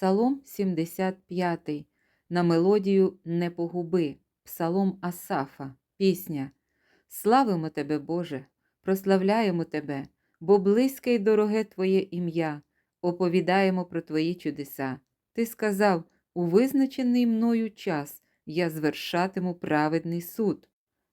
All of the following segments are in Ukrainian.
Псалом 75 на мелодію Не погуби, Псалом Асафа, пісня. Славимо Тебе, Боже, прославляємо Тебе, бо близьке й дороге Твоє ім'я, оповідаємо про Твої чудеса. Ти сказав, у визначений мною час я звершатиму праведний суд.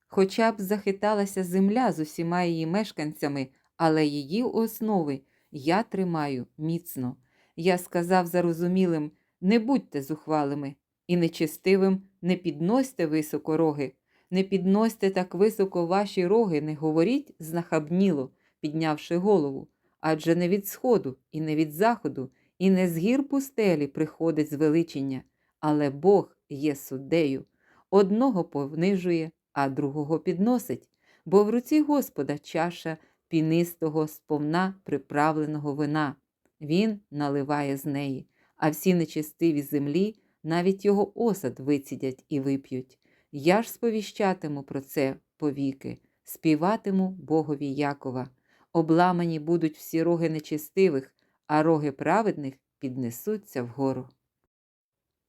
Хоча б захиталася земля з усіма її мешканцями, але її основи я тримаю міцно. Я сказав зарозумілим не будьте зухвалими, і нечестивим не підносьте високо роги, не підносьте так високо ваші роги, не говоріть знахабніло, піднявши голову, адже не від сходу, і не від заходу, і не з гір пустелі приходить звеличення, але Бог є суддею. Одного понижує, а другого підносить, бо в руці Господа чаша пінистого сповна приправленого вина. Він наливає з неї, а всі нечестиві землі навіть його осад вицідять і вип'ють. Я ж сповіщатиму про це повіки, співатиму Богові Якова. Обламані будуть всі роги нечестивих, а роги праведних піднесуться вгору.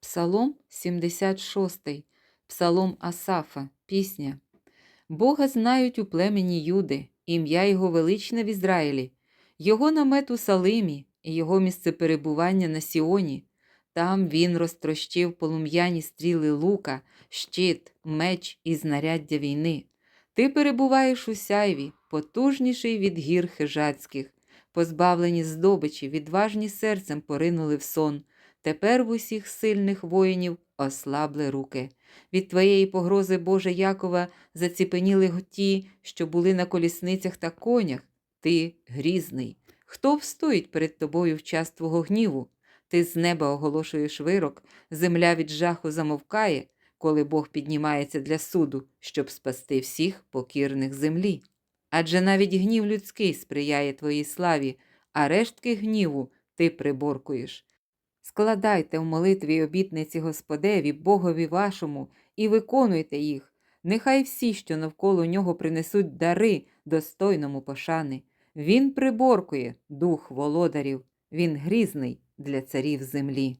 Псалом 76, Псалом Асафа, пісня. Бога знають у племені Юди, ім'я Його величне в Ізраїлі, Його намет у Салимі, Його місце перебування на Сіоні. Там він розтрощив полум'яні стріли лука, щит, меч і знаряддя війни. Ти перебуваєш у сяйві, потужніший від гір хижацьких, позбавлені здобичі, відважні серцем поринули в сон. Тепер в усіх сильних воїнів ослабли руки. Від твоєї погрози, Боже Якова, заціпеніли ті, що були на колісницях та конях. Ти грізний. Хто встоїть перед тобою в час твого гніву? Ти з неба оголошуєш вирок, земля від жаху замовкає, коли Бог піднімається для суду, щоб спасти всіх покірних землі. Адже навіть гнів людський сприяє твоїй славі, а рештки гніву ти приборкуєш. Складайте в молитві обітниці Господеві, Богові вашому, і виконуйте їх. Нехай всі, що навколо нього принесуть дари достойному пошани. Він приборкує дух володарів, він грізний для царів землі.